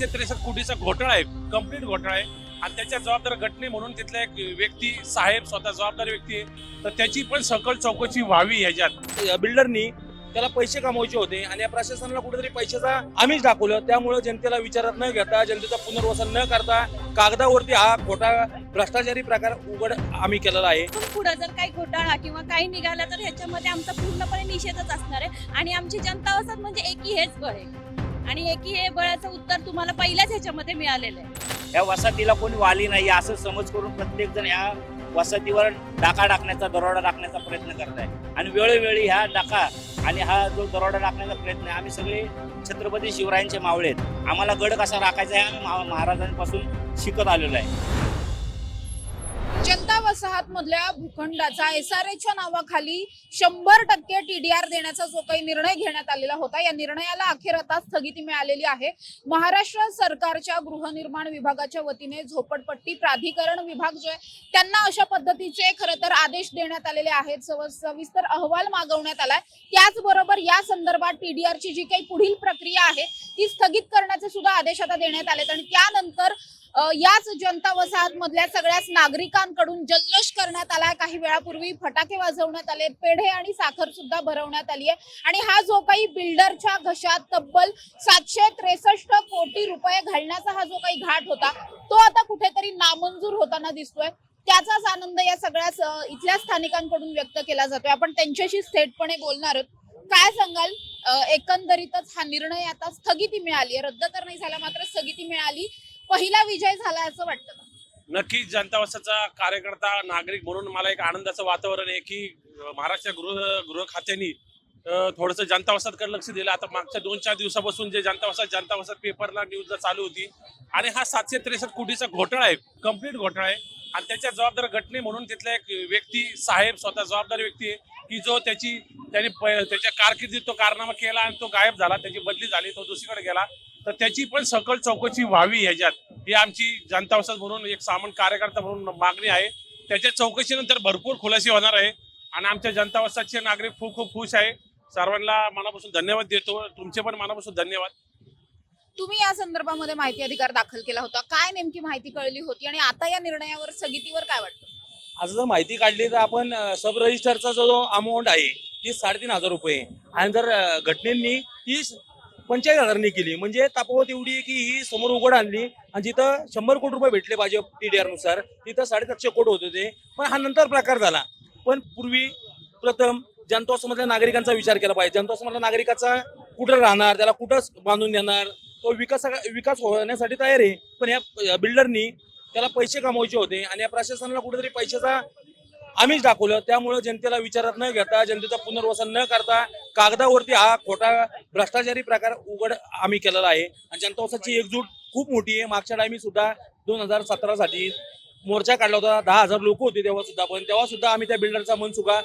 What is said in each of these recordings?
सातशे त्रेसष्ट कोटीचा घोटाळा आहे कंप्लीट घोटाळा आहे. आणि त्याच्या जबाबदार घटने म्हणून तिथला एक व्यक्ती साहेब स्वतः जबाबदार व्यक्ती आहे. तर त्याची पण सकल चौकशी व्हावी ह्याच्यात. बिल्डरनी त्याला पैसे कमवायचे होते आणि या प्रशासनाला कुठेतरी पैशाचा आम्हीच दाखवलं. त्यामुळे जनतेला विचारात न घेता जनतेचा पुनर्वसन न करता कागदावरती हा खोटा भ्रष्टाचारी प्रकार उघड आम्ही केलेला आहे. पण पुढे जर काही घोटाळा किंवा काही निघाला तर ह्याच्यामध्ये आमचा पूर्णपणे निषेधच असणार आहे. आणि आमची जनता वसाहत म्हणजे एकी हेच बळ आहे. आणि एकी हे बळाचं उत्तर तुम्हाला पहिल्याच ह्याच्यामध्ये मिळालेलं आहे. या वसाहतीला कोणी वाली नाही असं समज करून प्रत्येक जण ह्या वसाहतीवर डाका टाकण्याचा दरोडा टाकण्याचा प्रयत्न करत आहे आणि वेळोवेळी ह्या डाका आणि हा जो दरोडा टाकण्याचा प्रयत्न आहे आम्ही सगळे छत्रपती शिवरायांचे मावळे आहेत. आम्हाला गड कसा राखायचा आहे आम्ही महाराजांपासून शिकत आलेलो आहे. वसाहत मधल्या भूखंडाचा एस आर एच्या नावाखाली शंभर टक्के टीडीआर देण्याचा जो काही निर्णय घेण्यात आलेला होता या निर्णयाला अखेर आता स्थगिती मिळालेली आहे. महाराष्ट्र सरकारच्या गृहनिर्माण विभागाच्या वतीने झोपडपट्टी प्राधिकरण विभाग जो आहे त्यांना अशा पद्धतीचे खरं तर आदेश देण्यात आलेले आहेत सविस्तर अहवाल मागवण्यात आलाय. त्याचबरोबर या संदर्भात टीडीआरची जी काही पुढील प्रक्रिया आहे ती स्थगित करण्याचे सुद्धा आदेश आता देण्यात आलेत. आणि त्यानंतर याच जनता वसाहत मधल्या सगळ्याच नागरिकांकडून जल्लोष करण्यात आलाय काही वेळापूर्वी फटाके वाजवण्यात आले पेढे आणि साखर सुद्धा भरवण्यात आली आहे. आणि हा जो काही बिल्डरच्या घशात तब्बल सातशे त्रेसष्ट कोटी रुपये घालण्याचा हा जो काही घाट होता तो आता कुठेतरी नामंजूर होताना दिसतोय. त्याचाच आनंद या सगळ्याच इथल्या स्थानिकांकडून व्यक्त केला जातोय. आपण त्यांच्याशी थेटपणे बोलणार आहोत. काय सांगाल? एकंदरीतच हा निर्णय आता स्थगिती मिळाली रद्द तर नाही झाला मात्र स्थगिती मिळाली. पहिला विजय झाला असं वाटतं का? नक्कीच जनता वसाचा कार्यकर्ता नागरिक म्हणून मला एक आनंदाचं वातावरण आहे की अं, महाराष्ट्र गृह गृह खात्याने थोडस जनता वसाहतकडे लक्ष दिलं. आता मागच्या दोन चार दिवसापासून जे जनता वसाहत जनता वसाहत पेपरला न्यूजला चालू होती. आणि हा सातशे त्रेसष्ट कोटीचा घोटाळा आहे कंप्लीट घोटाळा आहे. आणि त्याच्या जबाबदार घटने म्हणून तिथला एक व्यक्ती साहेब स्वतः जबाबदार व्यक्ती आहे की जो त्याची त्याने प- त्याच्या कारकिर्दीत तो कारनामा केला आणि तो गायब झाला त्याची बदली झाली तो दुसरीकडे गेला. तर त्याची पण सकल चौकशी व्हावी ह्याच्यात. ही आमची जनता वसाहत म्हणून एक सामान्य कार्यकर्ता म्हणून मागणी आहे. त्याच्या चौकशीनंतर भरपूर खुलासे होणार आहे. आणि आमच्या जनता नागरिक खूप खूप खुश आहे. सर्वांना मनापासून धन्यवाद देतो. तुमचे पण मनापासून धन्यवाद. तुम्ही या संदर्भामध्ये माहिती अधिकार दाखल केला होता. काय नेमकी माहिती कळली होती आणि आता या निर्णयावर स्थगितीवर काय वाटतं? आज जर माहिती काढली तर आपण सब रजिस्टरचा जो अमाऊंट आहे ती साडेतीन हजार रुपये आणि जर घटनेंनी ती पंचायत हजारांनी केली. म्हणजे तापवत एवढी आहे की ही समोर उघड आणली आणि जिथं शंभर कोटी रुपये भेटले पाहिजे टीडीआरनुसार तिथं साडेसातशे कोटी होते ते. पण हा नंतर प्रकार झाला. पण पूर्वी प्रथम जनता समाजातल्या नागरिकांचा विचार केला पाहिजे. जनता समाजातल्या नागरिकाचा कुठं राहणार त्याला कुठं बांधून देणार? तो विकास विकास होण्यासाठी तयार आहे. पण या बिल्डरनी त्याला पैसे कमवायचे होते आणि या प्रशासनाला कुठेतरी पैशाचा आम्हीच दाखवलं. त्यामुळे जनतेला विचारात न घेता जनतेचं पुनर्वसन न करता कागदावरती हा खोटा भ्रष्टाचारी प्रकार उघड आम्ही केलेला आहे. आणि जनतावसाची एकजूट खूप मोठी आहे. मागच्या टायमी सुद्धा दोन हजार सतरा साठी मोर्चा काढला होता. दहा हजार लोक होते तेव्हा सुद्धा. पण तेव्हा सुद्धा आम्ही त्या बिल्डरचा मनसुका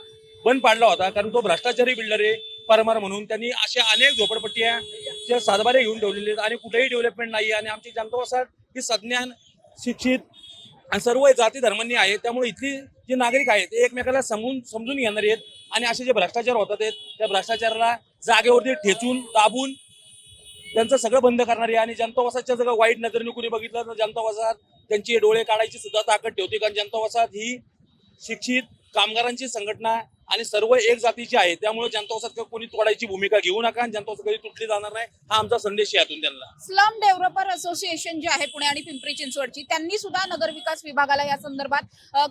बंद पाडला होता. कारण तो भ्रष्टाचारी बिल्डर आहे परमार म्हणून. त्यांनी अशा अनेक झोपडपट्ट्या जे सातबारे घेऊन ठेवलेले आहेत. आणि कुठेही डेव्हलपमेंट नाही आणि आमची जनता ही सज्ञान शिक्षित आणि सर्व जाती धर्मांनी आहे. त्यामुळे इथली जे नागरिक आहेत ते एकमेकाला समजून समजून घेणारे आहेत आणि असे जे भ्रष्टाचार होतात आहेत त्या भ्रष्टाचाराला जागेवरती ठेचून दाबून त्यांचं सगळं बंद करणारे आणि जनता वसाहतच्या जर वाईट नजरेने कुणी बघितलं तर जनता वसाहत त्यांची डोळे काढायची सुद्धा ताकद ठेवते. कारण जनता वसाहत ही शिक्षित कामगारांची संघटना आणि सर्व एक जातीचे आहे त्यामुळे जनता वसत कोणी तोडायची भूमिका घेऊ नका आणि जनता वसत कधी तुटली जाणार नाही. हा आमचा संदेश आहे यातून त्यांना. स्लम डेव्हलपर असोसिएशन जे आहे पुणे आणि पिंपरी चिंचवडची त्यांनी सुद्धा नगर विकास विभागाला या संदर्भात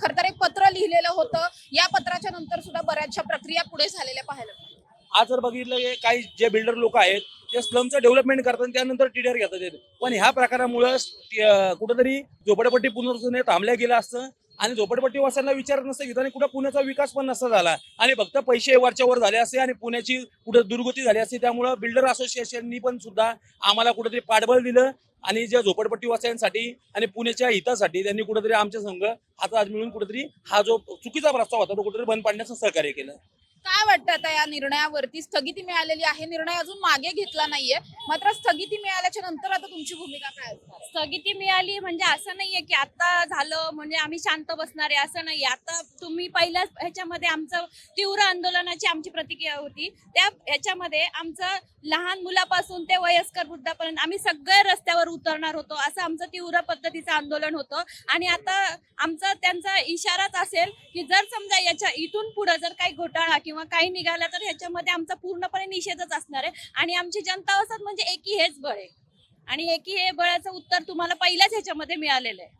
खरं तर एक पत्र लिहिलेलं होतं. या पत्राच्या नंतर सुद्धा बऱ्याचशा प्रक्रिया पुढे झालेल्या पाहायला आज जर बघितलं काही जे बिल्डर लोक आहेत ते स्लमचं डेव्हलपमेंट करतात त्यानंतर टीडीआर घेतात पण ह्या प्रकारामुळं अं, कुठंतरी झोपडपट्टी पुनर्वसन थांबल्या गेलं असतं आणि झोपडपट्टी वासांना विचार नसतं घेत आणि कुठं पुण्याचा विकास पण नसता झाला. आणि फक्त पैसे वरच्या वर झाले असते आणि पुण्याची कुठं दुर्गती झाली असते त्यामुळं बिल्डर असोसिएशननी पण सुद्धा आम्हाला कुठेतरी पाठबळ दिलं. आणि ज्या झोपडपट्टी वासियांसाठी आणि पुण्याच्या हितासाठी त्यांनी कुठेतरी आमच्या संघ हातात मिळून कुठेतरी हा जो चुकीचा प्रस्ताव होता तो कुठेतरी बंद पाडण्याचं सहकार्य केलं. काय वाटतं आता या निर्णयावरती? स्थगिती मिळालेली आहे. निर्णय अजून मागे घेतला नाहीये. मात्र स्थगिती मिळाल्याच्या नंतर आता तुमची भूमिका काय असणार स्थगिती मिळाली म्हणजे असं नाहीये की आता झालं म्हणजे आम्ही शांत बसणार आहे असं नाहीये. आता तुम्ही पहिल्याच ह्याच्यामध्ये आमचं तीव्र आंदोलनाची आमची प्रतिक्रिया होती. त्या ह्याच्यामध्ये आमचं लहान मुलापासून ते वयस्कर वृद्धापर्यंत आम्ही सगळे रस्त्यावर उतरणार होतो. असं आमचं तीव्र पद्धतीचं आंदोलन होतं. आणि आता आमचा त्यांचा इशाराच असेल की जर समजा याच्या इथून पुढे जर काही घोटाळा किंवा काही निघाला तर ह्याच्यामध्ये आमचा पूर्णपणे निषेधच असणार आहे. आणि आमची जनता वसाहत म्हणजे एकी हेच बळ आहे. आणि एकी हे बळाचं उत्तर तुम्हाला पहिल्याच ह्याच्यामध्ये मिळालेलं आहे.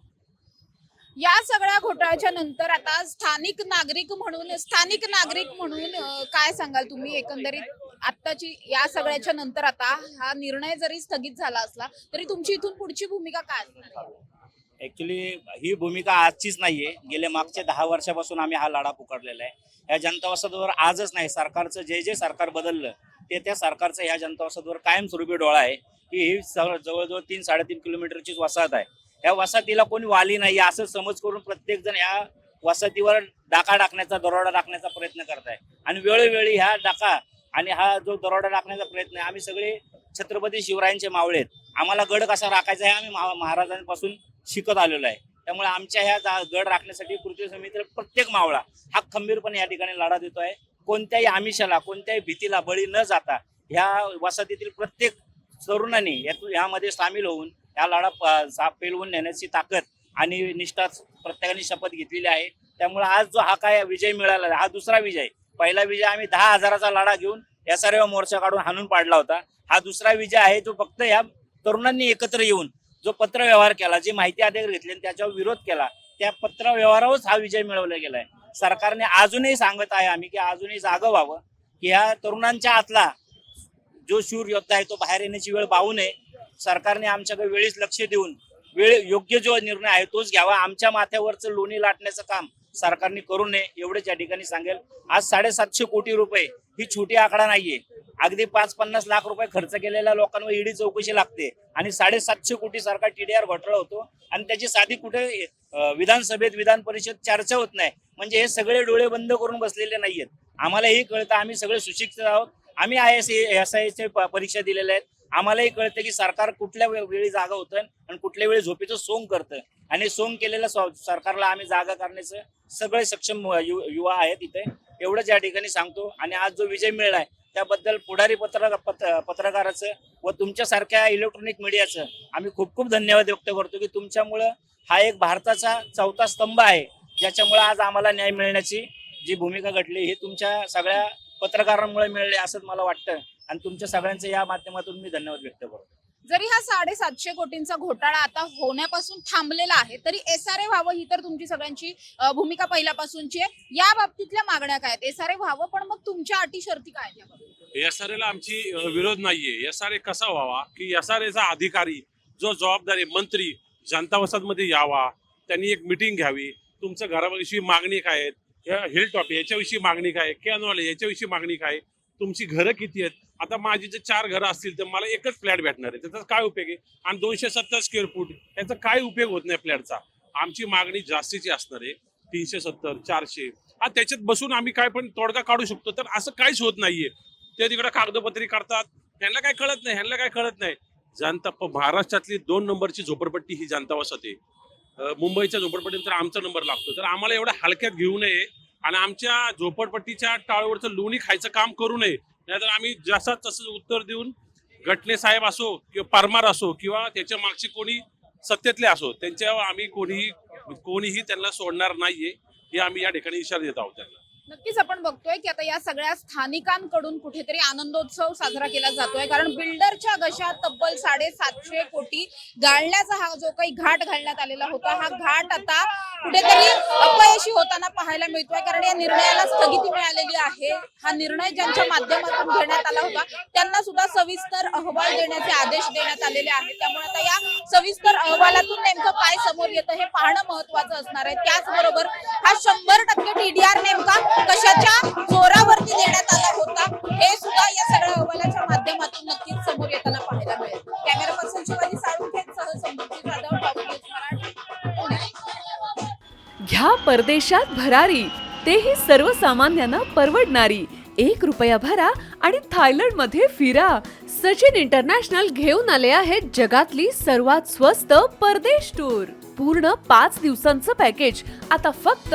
या सगळ्या घोटाळ्याच्या नंतर आता स्थानिक नागरिक म्हणून स्थानिक नागरिक म्हणून काय सांगाल तुम्ही एकंदरीत? आत्ताची या सगळ्याच्या नंतर आता हा निर्णय जरी स्थगित झाला असला तरी तुमची इथून पुढची भूमिका काय असणार? ऍक्च्युली ही भूमिका आजचीच नाहीये. गेल्या मागच्या दहा वर्षापासून आम्ही हा लढा पुकारलेला आहे. या जनता वसाहतवर आजच नाही सरकारचं जे जे सरकार बदललं ते त्या सरकारचं ह्या जनता कायमस्वरूपी डोळा आहे. की ही जवळजवळ तीन साडेतीन किलोमीटरचीच वसाहत आहे. या वसाहतीला कोणी वाली नाही असं समज करून प्रत्येकजण ह्या या वसाहतीवर डाका टाकण्याचा दरोडा टाकण्याचा प्रयत्न करत आहे आणि वेळोवेळी ह्या डाका आणि हा जो दरोडा टाकण्याचा प्रयत्न आहे आम्ही सगळे छत्रपती शिवरायांचे मावळे आहेत. आम्हाला गड कसा राखायचा आहे आम्ही महा- महाराजांपासून शिकत आलेलो आहे. त्यामुळे आमच्या ह्या जा- गड राखण्यासाठी कृती समितीला प्रत्येक मावळा हा खंबीरपणे या ठिकाणी लढा देतोय. कोणत्याही आमिषाला कोणत्याही भीतीला बळी न जाता ह्या वसाहतीतील प्रत्येक तरुणांनी यातून सामील होऊन या लढा सा- पेलवून नेण्याची ताकद आणि निष्ठा प्रत्येकाने शपथ घेतलेली आहे. त्यामुळे आज जो हा काय विजय मिळाला हा दुसरा विजय. पहिला विजय आम्ही दहा हजाराचा लढा घेऊन या सर्व मोर्चा काढून हाणून पाडला होता. हा दुसरा विजय आहे जो फक्त या तरुणांनी एकत्र येऊन जो पत्र व्यवहार केला जी माहिती अधिकार घेतली आणि त्याच्यावर विरोध केला त्या पत्र व्यवहारावरच हा विजय मिळवला गेलाय. सरकारने अजूनही सांगत आहे आम्ही की अजूनही जागं व्हावं की ह्या तरुणांच्या आतला जो शूर योद्धा आहे तो बाहेर येण्याची वेळ पाहू नये. सरकारने आमच्याकडे वेळीच लक्ष देऊन वेळ योग्य जो निर्णय आहे तोच घ्यावा. आमच्या माथ्यावरचं लोणी लाटण्याचं काम सरकारने करू नये एवढेच या ठिकाणी सांगेल. आज साडेसातशे कोटी रुपये ही छोटी आकडा नाहीये. अगदी पाच पन्नास लाख रुपये खर्च केलेल्या लोकांवर ईडी चौकशी लागते आणि साडेसातशे कोटी सरकार टीडीआर घोटाळा होतो आणि त्याची साधी कुठे विधानसभेत विधान परिषद चर्चा होत नाही. म्हणजे हे सगळे डोळे बंद करून बसलेले नाहीयेत. आम्हाला हे कळतं आम्ही सगळे सुशिक्षित आहोत. आम्ही आय एस एस आय चे परीक्षा दिलेल्या आहेत. आम्हालाही कळतं की सरकार कुठल्या वेळी जागा होतं आणि कुठल्या वेळी झोपेचं सोंग करतं. आणि सोंग केलेल्या सरकारला आम्ही जागा करण्याचं सगळे सक्षम युवा आहेत इथे. एवढंच या ठिकाणी सांगतो. आणि आज जो विजय मिळलाय त्याबद्दल पुढारी पत्र पत्रकाराचं व तुमच्यासारख्या इलेक्ट्रॉनिक मीडियाचं आम्ही खूप खूप धन्यवाद व्यक्त करतो की तुमच्यामुळं हा एक भारताचा चौथा स्तंभ आहे. ज्याच्यामुळे आज आम्हाला न्याय मिळण्याची जी भूमिका घडली ही तुमच्या सगळ्या पत्रकारांमुळे मिळले असंच मला वाटतं. आणि तुमच्या सगळ्यांचं या माध्यमातून मी धन्यवाद व्यक्त करतो. जरी हा साडेसातशे कोटींचा घोटाळा आता होण्यापासून थांबलेला आहे तरी एस आर ए व्हावं ही तर तुमची सगळ्यांची भूमिका पहिल्यापासूनची आहे. या बाबतीतल्या मागण्या काय आहेत? एस आर ए व्हावं पण मग तुमच्या अटी शर्ती काय? एस आर ला आमची विरोध नाहीये. एस आर ए कसा व्हावा? की एस आर एचा अधिकारी जो जबाबदारी मंत्री जनता वसाहतमध्ये यावा त्यांनी एक मिटिंग घ्यावी. तुमचं घराविषयी मागणी काय आहेत? हिल टॉप याच्याविषयी मागणी काय कॅनवाले याच्याविषयी मागणी काय तुमची घरं किती आहेत? आता माझी जर चार घरं असतील तर मला एकच फ्लॅट भेटणार आहे. त्याचा काय उपयोग आहे? आणि दोनशे सत्तर स्क्वेअर फूट याचा काय उपयोग होत नाही फ्लॅटचा आमची मागणी जास्तीची असणार आहे. तीनशे सत्तर चारशे. हा त्याच्यात बसून आम्ही काय पण तोडगा काढू शकतो तर असं काहीच होत नाहीये. ते तिकडे कागदपत्री करतात ह्यांना काय कळत नाही ह्यांना काय कळत नाही. जनता महाराष्ट्रातली दोन नंबरची झोपडपट्टी ही जनता वसत आहे. मुंबईच्या मुंबईच्या झोपडपट्टीनंतर आमचा नंबर लागतो. तर आम्हाला एवढ्या हलक्यात घेऊ नये आणि आमच्या झोपडपट्टीच्या टाळावरचं लोणी खायचं काम करू नये. नाहीतर आम्ही जसा तसं उत्तर देऊन गटणे साहेब असो किंवा परमार असो किंवा त्याच्या मागची कोणी सत्तेतले असो त्यांच्यावर आम्ही कोणीही कोणीही त्यांना सोडणार नाहीये हे आम्ही या ठिकाणी इशारा देत आहोत त्यांना. नक्कीच आपण बघतोय की आता या सगळ्या स्थानिकांकडून कुठेतरी आनंदोत्सव साजरा केला जातोय. कारण बिल्डरच्या घशात तब्बल साडेसातशे कोटी गाळण्याचा हा जो काही घाट घालण्यात आलेला होता हा घाट आता कुठेतरी अपयशी होताना पाहायला मिळतोय. कारण या निर्णयाला स्थगिती मिळालेली आहे. हा निर्णय ज्यांच्या माध्यमातून घेण्यात आला होता त्यांना सुद्धा सविस्तर अहवाल देण्याचे आदेश देण्यात आलेले आहेत. त्यामुळे आता या सविस्तर अहवालातून नेमकं काय समोर येतं हे पाहणं महत्वाचं असणार आहे. त्याचबरोबर हा शंभर टक्के टीडीआर नेमका कशाच्या जोरावरती देण्यात आला होता हे सुद्धा या सगळ्या अहवालाच्या माध्यमातून नक्कीच समोर येताना पाहायला मिळेल. कॅमेरा पर्सन शिवाजी साळुंखेसह समृद्धी जाधव घ्या परदेशात भरारी तेही सर्वसामान्यांना परवडणारी. एक रुपया भरा आणि थायलंडमध्ये फिरा. सचिन इंटरनॅशनल घेऊन आले आहेत जगातली सर्वात स्वस्त परदेश टूर. पूर्ण पाच दिवसांचं पॅकेज. आता फक्त